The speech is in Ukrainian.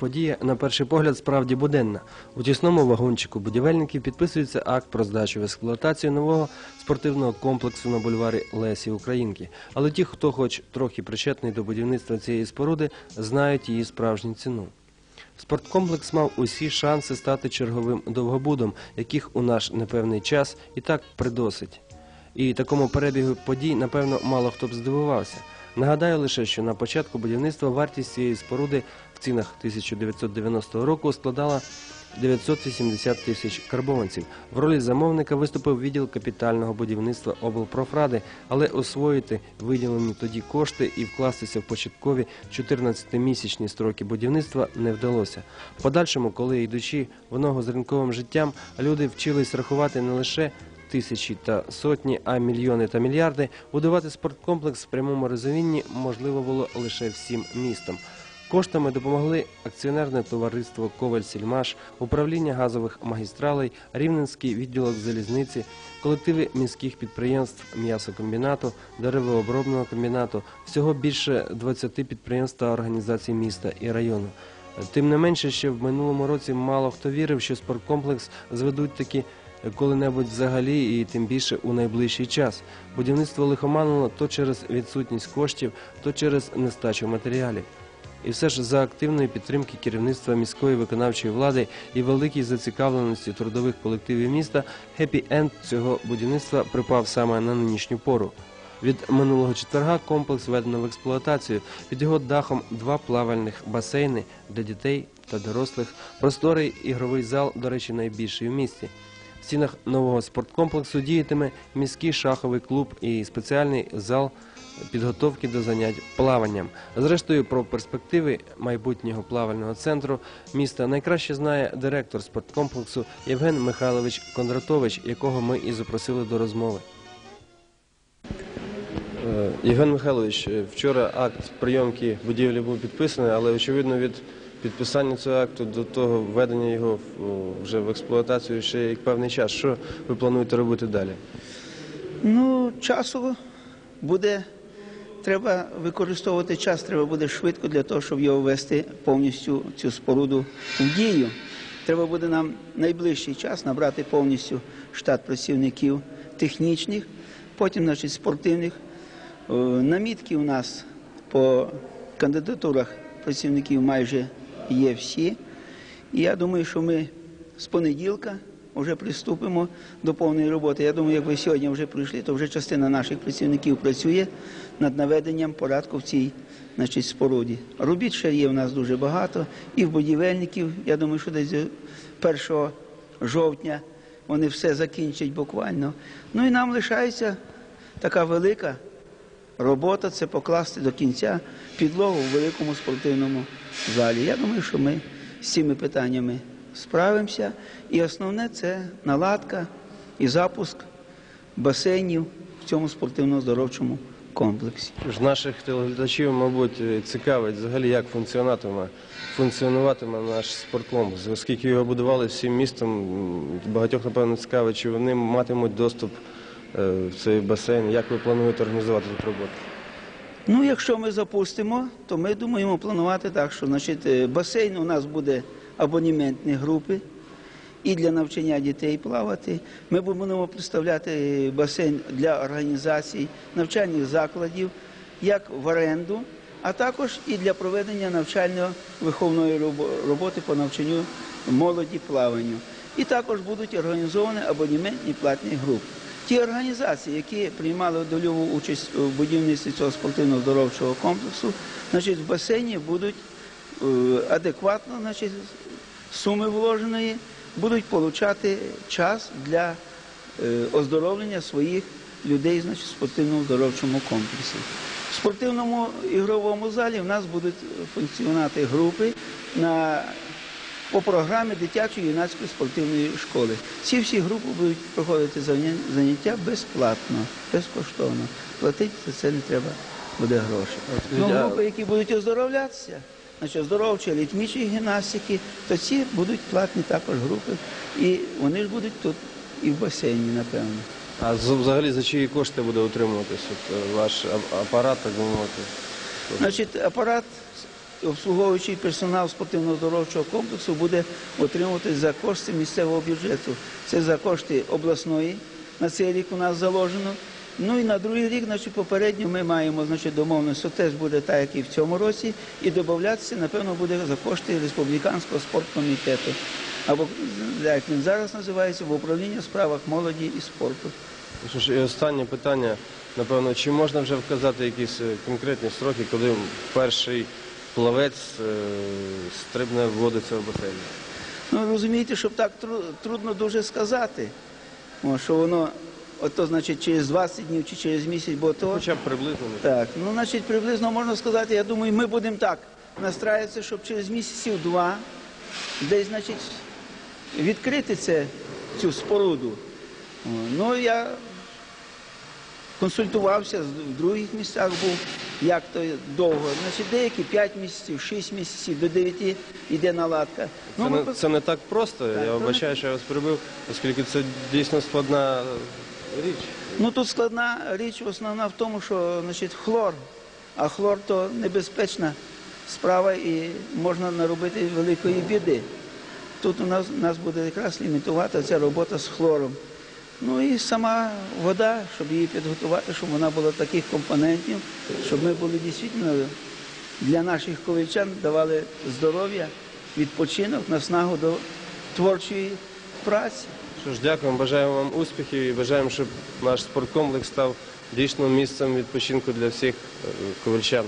Подія, на перший погляд, справді буденна. У тісному вагончику будівельників підписується акт про здачу в експлуатацію нового спортивного комплексу на бульварі Лесі Українки. Але ті, хто хоч трохи причетний до будівництва цієї споруди, знають її справжню ціну. Спорткомплекс мав усі шанси стати черговим довгобудом, яких у наш непевний час і так придосить. І такому перебігу подій, напевно, мало хто б здивувався. Нагадаю лише, що на початку будівництва вартість цієї споруди в цінах 1990 року складала 980 тисяч карбованців. В ролі замовника виступив відділ капітального будівництва облпрофради, але освоїти виділені тоді кошти і вкластися в початкові 14-місячні строки будівництва не вдалося. В подальшому, коли йдучи в ногу з ринковим життям, люди вчились рахувати не лише тисячі та сотні, а мільйони та мільярди, будувати спорткомплекс в прямому розумінні можливо було лише всім містом. Коштами допомогли акціонерне товариство Коваль Сільмаш, управління газових магістралей, Рівненський відділок залізниці, колективи міських підприємств м'ясокомбінату, деревообробного комбінату, всього більше 20 підприємств та організацій міста і району. Тим не менше, ще в минулому році мало хто вірив, що спорткомплекс зведуть таки коли-небудь взагалі і тим більше у найближчий час. Будівництво лихоманило то через відсутність коштів, то через нестачу матеріалів. І все ж за активної підтримки керівництва міської виконавчої влади і великій зацікавленості трудових колективів міста, хеппі-енд цього будівництва припав саме на нинішню пору. Від минулого четверга комплекс введено в експлуатацію. Під його дахом два плавальних басейни для дітей та дорослих, просторий ігровий зал, до речі, найбільший в місті. В стінах нового спорткомплексу діятиме міський шаховий клуб і спеціальний зал підготовки до занять плаванням. Зрештою, про перспективи майбутнього плавального центру міста найкраще знає директор спорткомплексу Євген Михайлович Кондратович, якого ми і запросили до розмови. Е, Євген Михайлович, е, вчора акт прийомки будівлі був підписаний, але очевидно від підписання цього акту до того введення його вже в експлуатацію ще є певний час. Що ви плануєте робити далі? Ну, часу буде. Треба використовувати час, треба буде швидко для того, щоб його ввести повністю цю споруду в дію. Треба буде нам найближчий час набрати повністю штат працівників технічних, потім, значить, спортивних. Е, Намітки у нас по кандидатурах працівників майже є всі. І я думаю, що ми з понеділка вже приступимо до повної роботи. Я думаю, як ви сьогодні вже прийшли, то вже частина наших працівників працює над наведенням порядку в цій значить, споруді. Робіт ще є в нас дуже багато, і в будівельників, я думаю, що десь 1 жовтня вони все закінчать буквально. Ну і нам лишається така велика робота це покласти до кінця підлогу в великому спортивному залі. Я думаю, що ми з цими питаннями справимося. І основне це наладка і запуск басейнів в цьому спортивно-здоровчому комплексі. Ж наших телеглядачів, мабуть, цікавить взагалі, як функціонуватиме, функціонуватиме наш спорткомплекс. Оскільки його будували всім містом, багатьох, напевно, цікавить, чи вони матимуть доступ цей басейн. Як ви плануєте організувати цю роботу? Ну, якщо ми запустимо, то ми думаємо планувати так, що значить, е, басейн у нас буде абонементні групи і для навчання дітей плавати. Ми будемо представляти е, басейн для організацій навчальних закладів, як в оренду, а також і для проведення навчально-виховної роботи по навчанню молоді плаванню. І також будуть організовані абонементні платні групи. Ті організації, які приймали дольову участь у будівництві цього спортивно-здоровчого комплексу, значить, в басейні будуть е, адекватно, значить, суми вложеної, будуть отримати час для е, оздоровлення своїх людей значить, в спортивно-здоровчому комплексі. В спортивному ігровому залі в нас будуть функціонувати групи на по програмі дитячої юнацької спортивної школи. Ці всі групи будуть проходити заняття безплатно, безкоштовно. Платити за це не треба буде грошей. Ну, групи, які будуть оздоровлятися, значить оздоровчої літмічої гімнастики, то ці будуть платні також групи, і вони ж будуть тут і в басейні, напевно. А взагалі за чиї кошти буде утримуватись от, ваш апарат, так би мовити? Значить, апарат обслуговуючий персонал спортивно-здоровчого комплексу буде отримувати за кошти місцевого бюджету. Це за кошти обласної на цей рік у нас заложено. Ну і на другий рік, значить, попередньо ми маємо значить, домовленість, що теж буде так, як і в цьому році, і додатися, напевно, буде за кошти республіканського спорткомітету. Або як він зараз називається, в управлінні справах молоді і спорту. Що і останнє питання, напевно, чи можна вже вказати якісь е, конкретні строки, коли перший плавець е, стрибне в воду цього басейну? Ну розумієте, щоб так трудно дуже сказати, О, що воно ото, значить, через 20 днів чи через місяць, бо то. Хоча б приблизно. Так, ну значить, приблизно можна сказати, я думаю, ми будемо так настраюватися, щоб через місяців два десь, значить, відкрити це, цю споруду. О, Ну, я консультувався, з- в других місцях був, як то довго. Значить, деякі 5 місяців, 6 місяців, до 9 йде наладка. Це, ми не, це не так просто. Так, я то вибачаю, що я вас перебив, оскільки це дійсно складна річ. Ну тут складна річ основна в тому, що значить, хлор, а хлор то небезпечна справа і можна наробити великої біди. Тут у нас, нас буде якраз лімітувати ця робота з хлором. Ну і сама вода, щоб її підготувати, щоб вона була таких компонентів, щоб ми були дійсно для наших ковальчан давали здоров'я, відпочинок, наснагу до творчої праці. Що ж, дякуємо, бажаємо вам успіхів і бажаємо, щоб наш спорткомплекс став дійсно місцем відпочинку для всіх е, ковальчан.